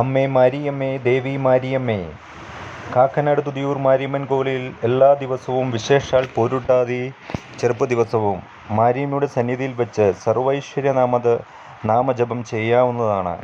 അമ്മേ മാരിയമ്മേ ദേവി മാരിയമ്മേ. കാക്കനാട് തുതിയൂർ മാരിയമ്മൻ കോവിലിൽ എല്ലാ ദിവസവും വിശേഷാൽ പോരുട്ടാതി ചെറുപ്പ് ദിവസവും മാരിയമ്മയുടെ സന്നിധിയിൽ വെച്ച് സർവൈശ്വര്യനാമത് നാമജപം ചെയ്യാവുന്നതാണ്.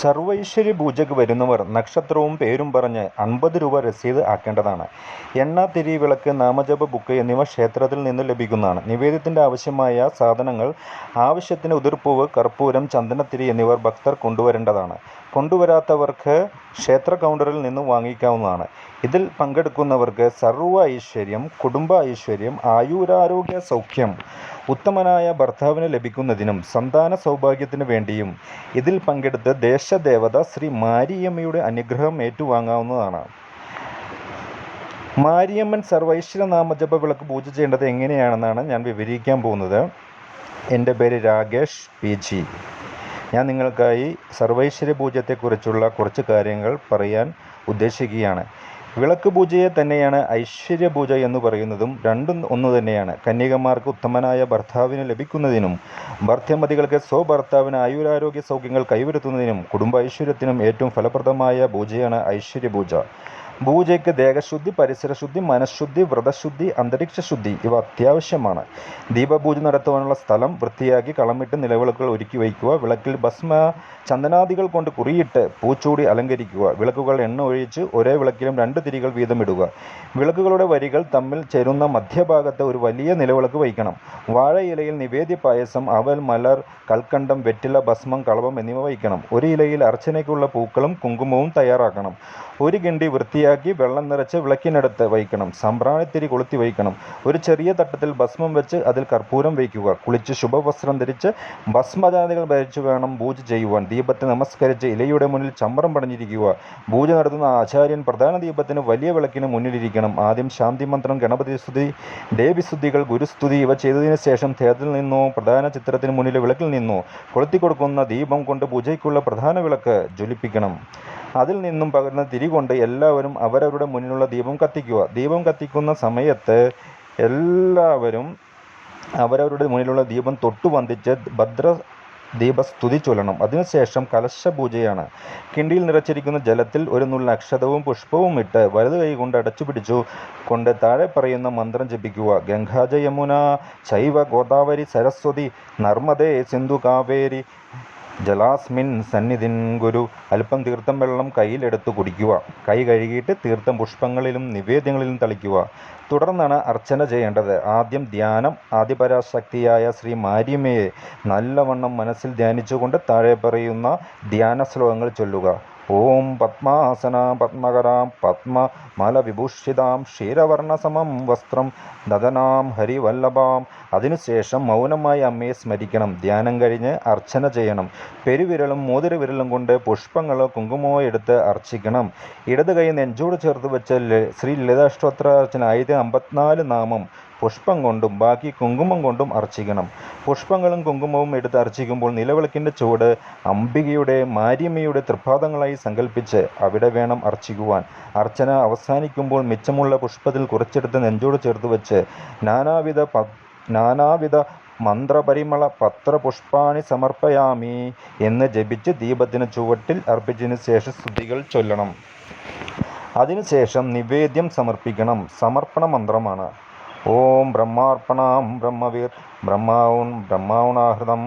സർവൈശ്വര്യ പൂജയ്ക്ക് വരുന്നവർ നക്ഷത്രവും പേരും പറഞ്ഞ് അൻപത് രൂപ രസീത് ആക്കേണ്ടതാണ്. എണ്ണ തിരി വിളക്ക് നാമജപ ബുക്ക് എന്നിവ ക്ഷേത്രത്തിൽ നിന്ന് ലഭിക്കുന്നതാണ്. നിവേദ്യത്തിന്റെ ആവശ്യമായ സാധനങ്ങൾ ആവശ്യത്തിന് ഉതിർപ്പൂവ് കർപ്പൂരം ചന്ദനത്തിരി എന്നിവർ ഭക്തർ കൊണ്ടുവരേണ്ടതാണ്. കൊണ്ടുവരാത്തവർക്ക് ക്ഷേത്ര കൗണ്ടറിൽ നിന്നും വാങ്ങിക്കാവുന്നതാണ്. ഇതിൽ പങ്കെടുക്കുന്നവർക്ക് സർവ ഐശ്വര്യം കുടുംബ ഐശ്വര്യം ആയുരാരോഗ്യ സൗഖ്യം ഉത്തമനായ ഭർത്താവിന് ലഭിക്കുന്നതിനും സന്താന സൗഭാഗ്യത്തിനു വേണ്ടിയും ഇതിൽ പങ്കെടുത്ത് ദേശദേവത ശ്രീ മാരിയമ്മയുടെ അനുഗ്രഹം ഏറ്റുവാങ്ങാവുന്നതാണ്. മാരിയമ്മൻ സർവൈശ്വര നാമജപ വിളക്ക് പൂജ ചെയ്യേണ്ടത് എങ്ങനെയാണെന്നാണ് ഞാൻ വിവരിക്കാൻ പോകുന്നത്. എന്റെ പേര് രാകേഷ് പി ജി. ഞാൻ നിങ്ങൾക്കായി സർവൈശ്വര്യ പൂജത്തെക്കുറിച്ചുള്ള കുറച്ച് കാര്യങ്ങൾ പറയാൻ ഉദ്ദേശിക്കുകയാണ്. വിളക്ക് പൂജയെ തന്നെയാണ് ഐശ്വര്യ പൂജ എന്ന് പറയുന്നതും രണ്ടും ഒന്ന് തന്നെയാണ്. കന്യകമാർക്ക് ഉത്തമനായ ഭർത്താവിന് ലഭിക്കുന്നതിനും ഭർത്തമതികൾക്ക് സ്വഭർത്താവിന് ആയുരാരോഗ്യ സൗഖ്യങ്ങൾ കൈവരുത്തുന്നതിനും കുടുംബ ഐശ്വര്യത്തിനും ഏറ്റവും ഫലപ്രദമായ പൂജയാണ് ഐശ്വര്യ പൂജ. പൂജയ്ക്ക് ദേഹശുദ്ധി പരിസരശുദ്ധി മനഃശുദ്ധി വ്രതശുദ്ധി അന്തരീക്ഷശുദ്ധി ഇവ അത്യാവശ്യമാണ്. ദീപപൂജ നടത്തുവാനുള്ള സ്ഥലം വൃത്തിയാക്കി കളമിട്ട് നിലവിളക്കുകൾ ഒരുക്കി വയ്ക്കുക. വിളക്കിൽ ഭസ്മ ചന്ദനാദികൾ കൊണ്ട് കുറിയിട്ട് പൂച്ചൂടി അലങ്കരിക്കുക. വിളക്കുകൾ എണ്ണ ഒഴിച്ച് ഒരേ വിളക്കിലും രണ്ട് തിരികൾ വീതം ഇടുക വിളക്കുകളുടെ വരികൾ തമ്മിൽ ചേരുന്ന മധ്യഭാഗത്ത് ഒരു വലിയ നിലവിളക്ക് വയ്ക്കണം. വാഴയിലയിൽ നിവേദ്യ പായസം അവൽ മലർ കൽക്കണ്ടം വെറ്റില ഭസ്മം കളവം എന്നിവ വയ്ക്കണം. ഒരു ഇലയിൽ അർച്ചനയ്ക്കുള്ള പൂക്കളും കുങ്കുമവും തയ്യാറാക്കണം. ഒരു കിണ്ടി വൃത്തിയാക്കി വെള്ളം നിറച്ച് വിളക്കിനടുത്ത് വയ്ക്കണം. സമ്പ്രാണിത്തിരി കൊളുത്തി വയ്ക്കണം. ഒരു ചെറിയ തട്ടത്തിൽ ഭസ്മം വെച്ച് അതിൽ കർപ്പൂരം വയ്ക്കുക. കുളിച്ച് ശുഭവസ്ത്രം ധരിച്ച് ഭസ്മജാതികൾ ഭരിച്ചു വേണം പൂജ ചെയ്യുവാൻ. ദീപത്തെ നമസ്കരിച്ച് ഇലയുടെ മുന്നിൽ ചമ്രം പടഞ്ഞിരിക്കുക പൂജ നടത്തുന്ന ആചാര്യൻ പ്രധാന ദീപത്തിന് വലിയ വിളക്കിന് മുന്നിലിരിക്കണം. ആദ്യം ശാന്തി മന്ത്രം ഗണപതി സ്തുതി ദേവിസ്തുതികൾ ഗുരുസ്തുതി ഇവ ചെയ്തതിനു ശേഷം ക്ഷേത്രത്തിൽ നിന്നോ പ്രധാന ചിത്രത്തിന് മുന്നിലെ വിളക്കിൽ നിന്നോ കൊളുത്തി കൊടുക്കുന്ന ദീപം കൊണ്ട് പൂജയ്ക്കുള്ള പ്രധാന വിളക്ക് ജ്വലിപ്പിക്കണം. അതിൽ നിന്നും പകരുന്ന തിരി കൊണ്ട് എല്ലാവരും അവരവരുടെ മുന്നിലുള്ള ദീപം കത്തിക്കുക. ദീപം കത്തിക്കുന്ന സമയത്ത് എല്ലാവരും അവരവരുടെ മുന്നിലുള്ള ദീപം തൊട്ടു വന്ദിച്ച് ഭദ്ര ദീപസ്തുതി ചൊല്ലണം. അതിനുശേഷം കലശ പൂജയാണ് കിണ്ടിയിൽ നിറച്ചിരിക്കുന്ന ജലത്തിൽ ഒരു നുള്ള അക്ഷതവും പുഷ്പവും ഇട്ട് വലതു കൈ കൊണ്ട് അടച്ചു പിടിച്ചു കൊണ്ട് താഴെ പറയുന്ന മന്ത്രം ജപിക്കുക. ഗംഗാജ യമുന ശൈവ ഗോദാവരി സരസ്വതി നർമ്മദേ സിന്ധു കാവേരി ജലാസ്മിൻ സന്നിധിൻ ഗുരു അല്പം തീർത്ഥം വെള്ളം കയ്യിലെടുത്ത് കുടിക്കുക. കൈ കഴുകിയിട്ട് തീർത്ഥം പുഷ്പങ്ങളിലും നിവേദ്യങ്ങളിലും തളിക്കുക. തുടർന്നാണ് അർച്ചന ചെയ്യേണ്ടത്. ആദ്യം ധ്യാനം ആദിപരാശക്തിയായ ശ്രീ മാരിയമ്മയെ നല്ലവണ്ണം മനസ്സിൽ ധ്യാനിച്ചുകൊണ്ട് താഴെ പറയുന്ന ധ്യാന ശ്ലോകങ്ങൾ ചൊല്ലുക. ഓം പത്മാസന പത്മകരാം പത്മമലവിഭൂഷിതാം ക്ഷീരവർണസമം വസ്ത്രം ദദനാം ഹരിവല്ലഭാം. അതിനുശേഷം മൗനമായി അമ്മയെ സ്മരിക്കണം. ധ്യാനം കഴിഞ്ഞ് അർച്ചന ചെയ്യണം. പെരുവിരലും മോതിരവിരലും കൊണ്ട് പുഷ്പങ്ങളോ കുങ്കുമോ എടുത്ത് അർച്ചിക്കണം. ഇടത് കൈ നെഞ്ചോട് ചേർത്ത് വെച്ച ശ്രീ ശ്രീ ലളിതാഷ്ടോത്രാർച്ചന ആയിരത്തി അമ്പത്തിനാല് നാമം പുഷ്പം കൊണ്ടും ബാക്കി കുങ്കുമം കൊണ്ടും അർച്ചിക്കണം. പുഷ്പങ്ങളും കുങ്കുമവും എടുത്ത് അർച്ചിക്കുമ്പോൾ നിലവിളക്കിന്റെ ചുവട് അംബികയുടെ മാരിയമ്മയുടെ തൃപ്പാദങ്ങളായി സങ്കല്പിച്ച് അവിടെ വേണം അർച്ചിക്കുവാൻ. അർച്ചന അവസാനിക്കുമ്പോൾ മിച്ചമുള്ള പുഷ്പത്തിൽ കുറച്ചെടുത്ത് നെഞ്ചോട് ചേർത്ത് വെച്ച് നാനാവിധ പ നാനാവിധ മന്ത്രപരിമള പത്രപുഷ്പാണി സമർപ്പയാമി എന്ന് ജപിച്ച് ദീപത്തിന് ചുവട്ടിൽ അർപ്പിച്ചതിന് ശേഷം സ്തുതികൾ ചൊല്ലണം. അതിനുശേഷം നിവേദ്യം സമർപ്പിക്കണം. സമർപ്പണ മന്ത്രമാണ്. ഓം ബ്രഹ്മാർപ്പണാം ബ്രഹ്മവീർ ബ്രഹ്മാവുൻ ബ്രഹ്മാവുണാഹൃതം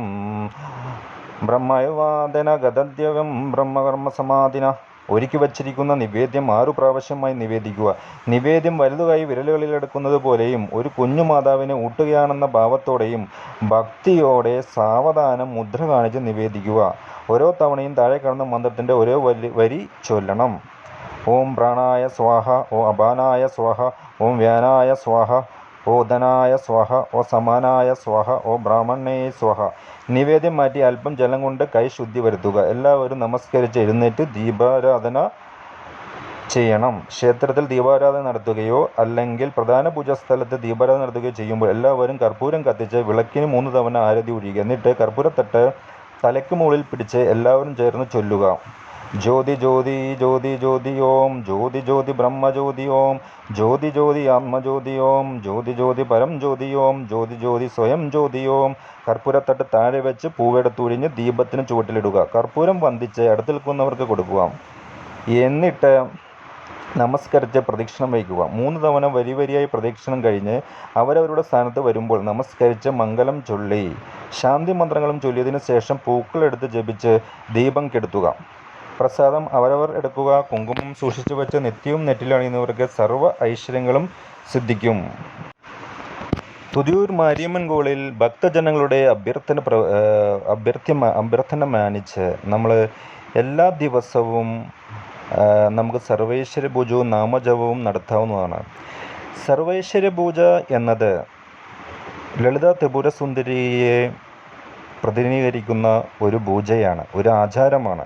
ബ്രഹ്മവാദന ഗതദ്യവം ബ്രഹ്മകർമ്മ സമാധിന ഒരുക്കി വച്ചിരിക്കുന്ന നിവേദ്യം ആറു പ്രാവശ്യമായി നിവേദിക്കുക. നിവേദ്യം വലുതായി വിരലുകളിൽ എടുക്കുന്നത് പോലെയും ഒരു കുഞ്ഞു മാതാവിനെ ഊട്ടുകയാണെന്ന ഭാവത്തോടെയും ഭക്തിയോടെ സാവധാനം മുദ്ര കാണിച്ച് നിവേദിക്കുക. ഓരോ തവണയും താഴെ കാണുന്ന മന്ത്രത്തിന്റെ ഓരോ വരി ചൊല്ലണം. ഓം പ്രാണായ സ്വാഹ ഓ അപാനായ സ്വാഹ ഓം വ്യാനായ സ്വാഹ ഓ സ്വഹ സ്വാഹ ഓ സമാനായ സ്വഹ ഓ ബ്രാഹ്മണേ സ്വഹ. നിവേദ്യം മാറ്റി അല്പം ജലം കൊണ്ട് കൈ ശുദ്ധി വരുത്തുക. എല്ലാവരും നമസ്കരിച്ച് എഴുന്നേറ്റ് ദീപാരാധന ചെയ്യണം. ക്ഷേത്രത്തിൽ ദീപാരാധന നടത്തുകയോ അല്ലെങ്കിൽ പ്രധാന പൂജാസ്ഥലത്ത് ദീപാരാധന നടത്തുകയോ ചെയ്യുമ്പോൾ എല്ലാവരും കർപ്പൂരം കത്തിച്ച് വിളക്കിന് മൂന്ന് തവണ ആരതി ഒഴിയുക. എന്നിട്ട് കർപ്പൂരത്തട്ട് തലയ്ക്ക് മുകളിൽ പിടിച്ച് എല്ലാവരും ചേർന്ന് ചൊല്ലുക. ജ്യോതി ജ്യോതി ജ്യോതി ജ്യോതി ഓം ജ്യോതി ജ്യോതി ബ്രഹ്മജ്യോതി ഓം ജ്യോതി ജ്യോതി ആത്മജ്യോതി ഓം ജ്യോതി ജ്യോതി പരം ജ്യോതി ഓം ജ്യോതി ജ്യോതി സ്വയം ജ്യോതി ഓം. കർപ്പൂരത്തട്ട് താഴെ വെച്ച് പൂവെടുത്തുഴിഞ്ഞ് ദീപത്തിന് ചുവട്ടിലിടുക. കർപ്പൂരം വന്ദിച്ച് അടുത്ത് നിൽക്കുന്നവർക്ക് കൊടുക്കുക. എന്നിട്ട് നമസ്കരിച്ച് പ്രദക്ഷിണം വയ്ക്കുക. മൂന്ന് തവണ വരി വരിയായി പ്രദക്ഷിണം കഴിഞ്ഞ് അവരവരുടെ സ്ഥാനത്ത് വരുമ്പോൾ നമസ്കരിച്ച് മംഗലം ചൊല്ലി. ശാന്തി മന്ത്രങ്ങളും ചൊല്ലിയതിനു ശേഷം പൂക്കളെടുത്ത് ജപിച്ച് ദീപം കെടുത്തുക. പ്രസാദം അവരവർ എടുക്കുക കുങ്കുമം സൂക്ഷിച്ചു വെച്ച് നിത്യവും നെറ്റിലണിയുന്നവർക്ക് സർവ ഐശ്വര്യങ്ങളും സിദ്ധിക്കും. തുതിയൂർ മാരിയമ്മൻ കോളിൽ ഭക്തജനങ്ങളുടെ അഭ്യർത്ഥന പ്ര അഭ്യർത്ഥ്യ അഭ്യർത്ഥന മാനിച്ച് നമ്മൾ എല്ലാ ദിവസവും നമുക്ക് സർവൈശ്വര്യ പൂജവും നാമജപവും നടത്താവുന്നതാണ്. സർവൈശ്വര്യ പൂജ എന്നത് ലളിത ത്രിപുരസുന്ദരിയെ പ്രതിനിധീകരിക്കുന്ന ഒരു പൂജയാണ് ഒരു ആചാരമാണ്.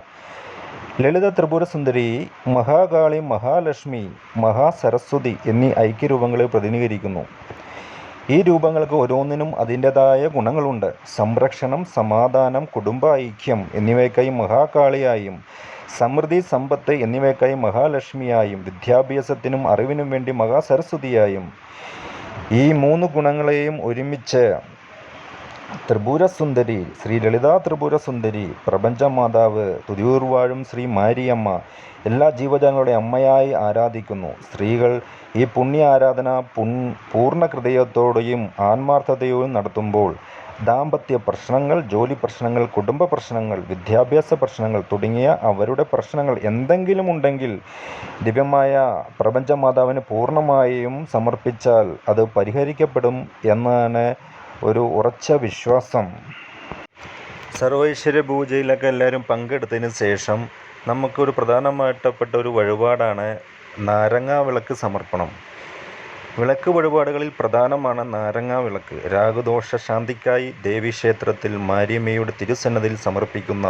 ലളിത ത്രിപുരസുന്ദരി മഹാകാളി മഹാലക്ഷ്മി മഹാസരസ്വതി എന്നീ ഐക്യരൂപങ്ങളെ പ്രതിനിധീകരിക്കുന്നു. ഈ രൂപങ്ങൾക്ക് ഓരോന്നിനും അതിന്റെതായ ഗുണങ്ങളുണ്ട്. സംരക്ഷണം സമാധാനം കുടുംബ ഐക്യം എന്നിവയ്ക്കായി മഹാകാളിയായും സമൃദ്ധി സമ്പത്ത് എന്നിവയ്ക്കായി മഹാലക്ഷ്മിയായും വിദ്യാഭ്യാസത്തിനും അറിവിനും വേണ്ടി മഹാസരസ്വതിയായും ഈ മൂന്ന് ഗുണങ്ങളെയും ഒരുമിച്ച് ത്രിപുരസുന്ദരി ശ്രീ ലളിതാ ത്രിപുരസുന്ദരി പ്രപഞ്ചമാതാവ് തുതിയൂർവാഴും ശ്രീ മാരിയമ്മ എല്ലാ ജീവജാലങ്ങളുടെ അമ്മയായി ആരാധിക്കുന്നു. സ്ത്രീകൾ ഈ പുണ്യ ആരാധന പുൺ പൂർണ ഹൃദയത്തോടെയും ആത്മാർത്ഥതയോടും നടത്തുമ്പോൾ ദാമ്പത്യ പ്രശ്നങ്ങൾ ജോലി പ്രശ്നങ്ങൾ കുടുംബ പ്രശ്നങ്ങൾ വിദ്യാഭ്യാസ പ്രശ്നങ്ങൾ തുടങ്ങിയ അവരുടെ പ്രശ്നങ്ങൾ എന്തെങ്കിലും ഉണ്ടെങ്കിൽ ദിവ്യമായ പ്രപഞ്ചമാതാവിന് പൂർണമായും സമർപ്പിച്ചാൽ അത് പരിഹരിക്കപ്പെടും എന്നാണ് ഒരു ഉറച്ച വിശ്വാസം. സർവൈശ്വര്യ പൂജയിലൊക്കെ എല്ലാവരും പങ്കെടുത്തതിന് ശേഷം നമുക്കൊരു പ്രധാനമായിട്ടപ്പെട്ട ഒരു വഴിപാടാണ് നാരങ്ങ വിളക്ക് സമർപ്പണം. വിളക്ക് വഴിപാടുകളിൽ പ്രധാനമാണ് നാരങ്ങ വിളക്ക് രാഗദോഷ ശാന്തിക്കായി ദേവീക്ഷേത്രത്തിൽ മാരിയമ്മയുടെ തിരുസന്നതിയിൽ സമർപ്പിക്കുന്ന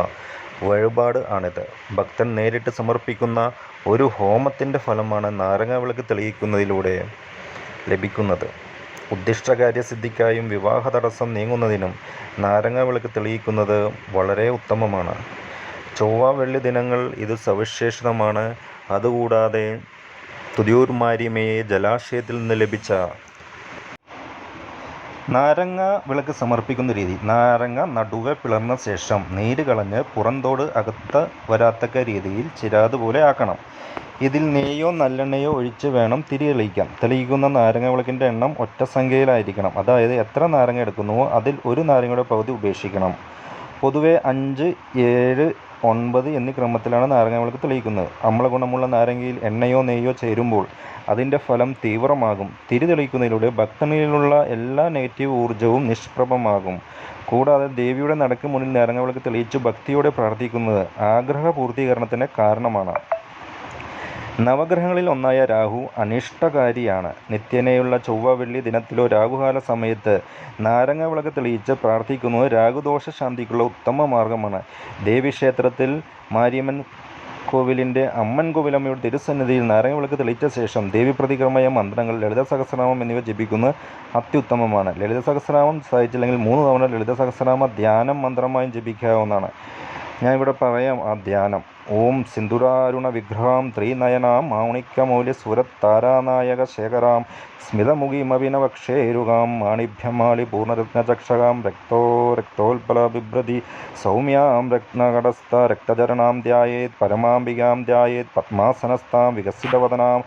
വഴിപാട് ആണിത്. ഭക്തൻ നേരിട്ട് സമർപ്പിക്കുന്ന ഒരു ഹോമത്തിന്റെ ഫലമാണ് നാരങ്ങ വിളക്ക് തെളിയിക്കുന്നതിലൂടെ ലഭിക്കുന്നത്. ഉദ്ദിഷ്ടകാര്യസിദ്ധിക്കായും വിവാഹ തടസ്സം നീങ്ങുന്നതിനും നാരങ്ങ വിളക്ക് തെളിയിക്കുന്നത് വളരെ ഉത്തമമാണ്. ചൊവ്വ വെള്ളി ദിനങ്ങൾ ഇത് സവിശേഷതമാണ് അതുകൂടാതെ തുതിയൂർമാരിമയെ ജലാശയത്തിൽ നിന്ന് ലഭിച്ച നാരങ്ങ വിളക്ക് സമർപ്പിക്കുന്ന രീതി. നാരങ്ങ നടുവെ പിളർന്ന ശേഷം നീര് കളഞ്ഞ് പുറന്തോട് അകത്ത് വരാത്തക്ക രീതിയിൽ ചിരാത് പോലെ ആക്കണം. ഇതിൽ നെയ്യോ നല്ലെണ്ണയോ ഒഴിച്ച് വേണം തിരി തെളിയിക്കാൻ. തെളിയിക്കുന്ന നാരങ്ങ വിളക്കിന്റെ എണ്ണം ഒറ്റ സംഖ്യയിലായിരിക്കണം. അതായത് എത്ര നാരങ്ങ എടുക്കുന്നുവോ അതിൽ ഒരു നാരങ്ങയുടെ പകുതി ഉപേക്ഷിക്കണം. പൊതുവെ അഞ്ച് ഏഴ് ഒൻപത് എന്നീ ക്രമത്തിലാണ് നാരങ്ങ വിളക്ക് തെളിയിക്കുന്നത്. അമ്ലഗുണമുള്ള നാരങ്ങയിൽ എണ്ണയോ നെയ്യോ ചേരുമ്പോൾ അതിന്റെ ഫലം തീവ്രമാകും. തിരി തെളിയിക്കുന്നതിലൂടെ ഭക്തനിലുള്ള എല്ലാ നെഗറ്റീവ് ഊർജവും നിഷ്പ്രഭമാകും. കൂടാതെ ദേവിയുടെ നടക്ക് മുന്നിൽ നാരങ്ങ വിളക്ക് തെളിയിച്ച് ഭക്തിയോടെ പ്രാർത്ഥിക്കുന്നത് ആഗ്രഹ പൂർത്തീകരണത്തിന് കാരണമാണ്. നവഗ്രഹങ്ങളിൽ ഒന്നായ രാഹു അനിഷ്ടകാരിയാണ്. നിത്യേനയുള്ള ചൊവ്വ വെള്ളി ദിനത്തിലോ രാഹുകാല സമയത്ത് നാരങ്ങ വിളക്ക് തെളിയിച്ച് പ്രാർത്ഥിക്കുന്നത് രാഹുദോഷ ശാന്തിക്കുള്ള ഉത്തമ മാർഗമാണ്. ദേവീക്ഷേത്രത്തിൽ മാരിയമ്മൻ കോവിലിന്റെ അമ്മൻ കോവിലമ്മയുടെ തിരുസന്നിധിയിൽ നാരങ്ങ വിളക്ക് തെളിയിച്ച ശേഷം ദേവി പ്രതികരമായ മന്ത്രങ്ങൾ ലളിത സഹസ്രനാമം എന്നിവ ജപിക്കുന്നത് അത്യുത്തമമാണ്. ലളിത സഹസ്രനാമം സാധിച്ചില്ലെങ്കിൽ മൂന്ന് തവണ ലളിത സഹസ്രനാമ ധ്യാനം മന്ത്രമായും ജപിക്കാവുന്നതാണ്. ഞാനിവിടെ പറയാം ആ ധ്യാനം. ഓം സിന്ധുരാരുണ വിഗ്രഹാം ത്രീനയനാം മാണിക്യമൗല്യ സുരത്താരാനായക ശേഖരാം സ്മിതമുഖിമഭിനവക്ഷേരുകാം മാണിഭ്യമാളി പൂർണരത്നചക്ഷകാം രക്തോ രക്തോൽപല ബിഭ്രതി സൗമ്യാം രത്നകടസ്ഥ രക്തചരണാം ധ്യായേത് പരമാംബികാം ധ്യായേത് പത്മാസനസ്ഥാം വികസിതവദനാം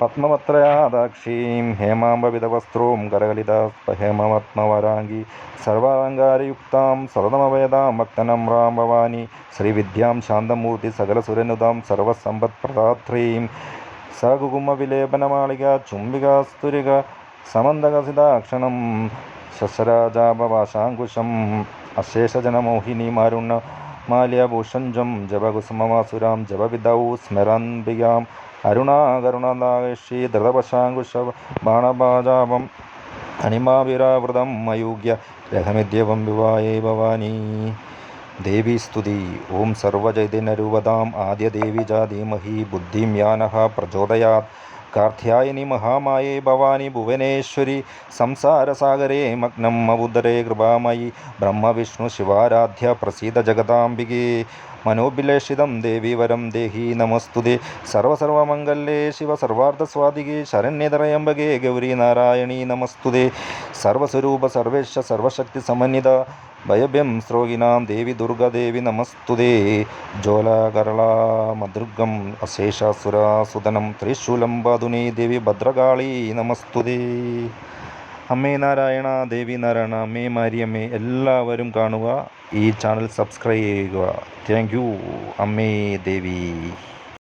പത്മപത്രയാദാക്ഷീം ഹേമാംബവിധവസ്ത്രോം കരകലിത ഹേമപത്മവരാംഗി സർവാലങ്കാരയുക്താം ഭക്തനം ഭക്തനമ്രാം ഭവാനി ശ്രീവിദ്യാം ശാന്തമൂർത്തി സകലസുരനുതാം സർവസമ്പത്പ്രദാത്രീം സകുകുമവിലേപനമാളിക ചുംബികാസ്തുരിക സമന്തകസിതാക്ഷണം ശശരാജാപവാശാങ്കുശം അശേഷജനമോഹിനിമാരുണ്ണ മാല്യഭൂഷഞ്ജം ജപകുസുമവാസുരാം ജപവിധൗ സ്മരന്തികാം അരുണാകരുണാദാക്ഷി ധൃതപശാങ്കുശ ബാണഭാജാപം അണിമാവിരാവൃതം മയൂഗ്യ രഹമിദ്യവം വിവായേ ഭവാനി. ദേവീസ്തുതി ഓം സർവചൈതന്യരൂപതാം. ആദ്യദേവി ച ധീമഹി ബുദ്ധിം യാനഃ പ്രചോദയാത്. കാർത്യായനി മഹാമായേ ഭവാനി ഭുവനേശ്വരി സംസാരസാഗരേ മഗ്നം മവുദരേ കൃപാമയി ബ്രഹ്മവിഷ്ണു ശിവാരാധ്യ പ്രസീത ജഗദാംബികേ. മനോഭിലേഷിതം ദേവി വരം ദേഹി നമസ്തുതേ. സർവസർവമംഗല്യേ ശിവ സർവാർദ്ധസ്വാദികേ ശരണ്യതരയംബകേ ഗൗരി നാരായണീ നമസ്തുതേ. സർവസ്വരൂപ സർവേശ സർവശക്തി സമന്വിത ഭയഭ്യം ശ്രോകിനാം ദേവി ദുർഗദേവി നമസ്തുതേ. ജ്വാലാകരളാ മദൃഗം അശേഷാസുരാസുതനം ത്രിശൂലം പാതുനേ ദേവി ഭദ്രകാളി നമസ്തുതേ. അമ്മേ നാരായണ ദേവി നാരായണ അമ്മേ മാരിയമ്മേ എല്ലാവരും കാണുക. ഈ ചാനൽ സബ്സ്ക്രൈബ് ചെയ്യുക. Thank you. അമ്മേ ദേവി.